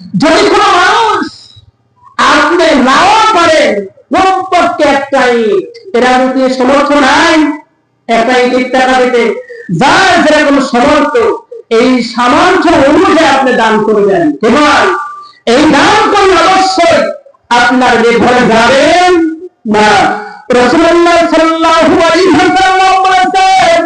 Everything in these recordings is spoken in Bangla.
যদি কোনো মানুষ আপনি নাও করেন কমপক্ষে একটা ইট এরা যদি সমর্থ নাই একটা ইট টাকা দিতে যার যেরকম সমর্থ, এই সামর্থ্য অনুযায়ী আপনি দান করবেন। এবং এই দান করলে অবশ্যই আপনার নির্ভরে যাবেন না। রসুল্লাহ সাল্লাল্লাহু আলাইহি ওয়াসাল্লাম বলেছেন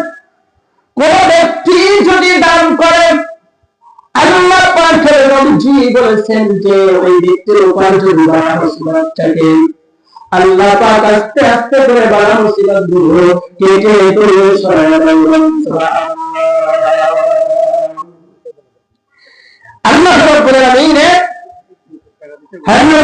বলেছেন যে ওই ব্যক্তির উপার্জন বাড়া মুসিবতটাকে আল্লাহ পাক আস্তে আস্তে করে বাড়া মুসিবতগুলো কেটে করে সরায় দেবেন আল্লাহ রাব্বুল হাদিয়া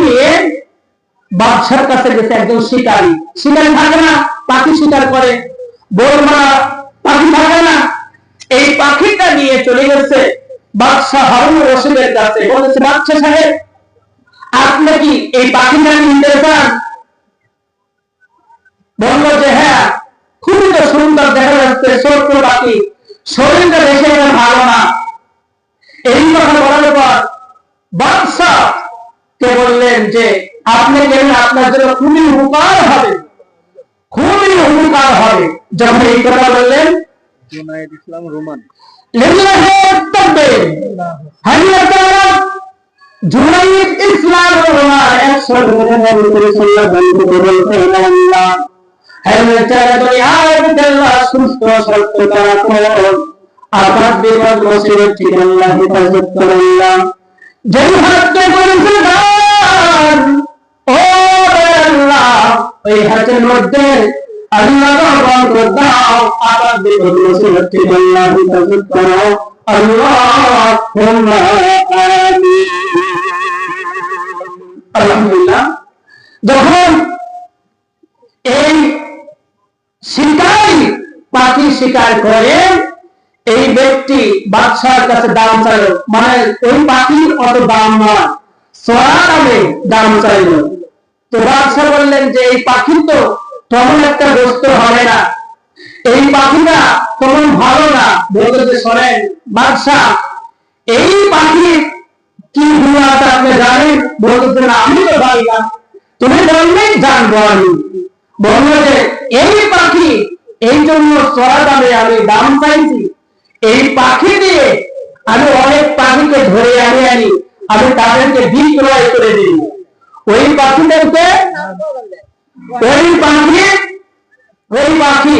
নিয়ে বাদশার কাছে গেছে একজন শিকারী। শিকারী থাকে না, পাখি শিকার করে। বর্মা পাখি থাকে না। এই পাখিটা নিয়ে চলে গেছে বাদশাহ হারুন রশিদের কাছে। বলেছে, বাদশাহ সাহেব আপনি কি এই পাখিটা নিতে চান বলল যে হ্যাঁ খুবই তো সুন্দর দেখা যাচ্ছে ছোট্ট পাখি শরীরটা দেখে এবার ভালো না। এই কথা বলার পর বাদশাহ কে বললেন যে আপনি গেলে আপনার জন্য খুবই উপকার হবে। খুবই উপকার হবে। যখন এই কথা বললেন জুনায়েদ ইসলাম রোমান। লিল্লাহ তাকবীর তাআলা জুনাইদ ইসলাম রহমান একশো নবী সাল্লাল্লাহু আলাইহি ওয়াসাল্লাম আল্লাহ হাজিরা দুনিয়ায় আল্লাহ সুস্থ সত্য কোন আপাত বিপদ মুসিবত থেকে আল্লাহ হেফাজত করে আল্লাহ যেই হাতকে করেছে ও আল্লাহ, ওই হাতের মধ্যে আল্লাহ বরকত দাও আপাত বিপদ মুসিবত থেকে আল্লাহ হেফাজত করো। আল্লাহুম্মা আমিন আলহামদুলিল্লাহ। যখন এই শিকারী পাখি শিকার করে, এই ব্যক্তি কাছে দাম চাইল। মানে ওই পাখির অত দাম নয় সোয়া দামে চাইল। তো বাদশাহ বললেন যে, এই পাখি তো তেমন একটা বস্তু হবে না। এই পাখিটা তেমন ভালো না। বলতে শোনেন, বাদশাহ, এই পাখির কি গুণ আছে আপনি জানেন? বলতে না আমি তো জানি না। তুমি বললেই জানব আমি। বলল যে, এই পাখি, এই জন্য চড়া দামে আমি দাম চাইছি। এই পাখি দিয়ে আমি অনেক পাখিকে ধরে আনি আনি। আমি তাদেরকে বিক্রয় করে দিই। ওই পাখিদেরকে ওই পাখি ওই পাখি।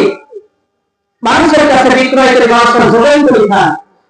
মানুষের কাছে বিক্রয় করে মানুষের জোগান করি না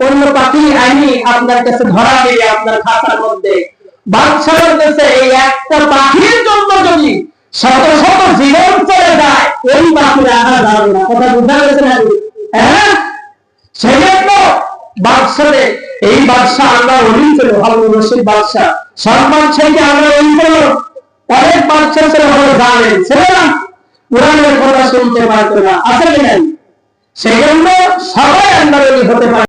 অন্য পাখি আইনি আপনার কাছে ধরা দেবে আপনার খাতার মধ্যে। বলতেছে এই একটা পাখির জন্য যদি শত শত জীবন চলে যায়, ওই পাখি রাখা যাবে না। কথা বুঝা গেছে না? হ্যাঁ? এই বাদশাহ আমরা অলিন ছিল, ভালো রশিদ বাদশাহ সম্মান থেকে আমরা অলিন ছিল, অনেক জানেন না? কোরআনের কথা শুনতে না। আসলে নাই? সেই জন্য সবাই আন্দারণী হতে পারে।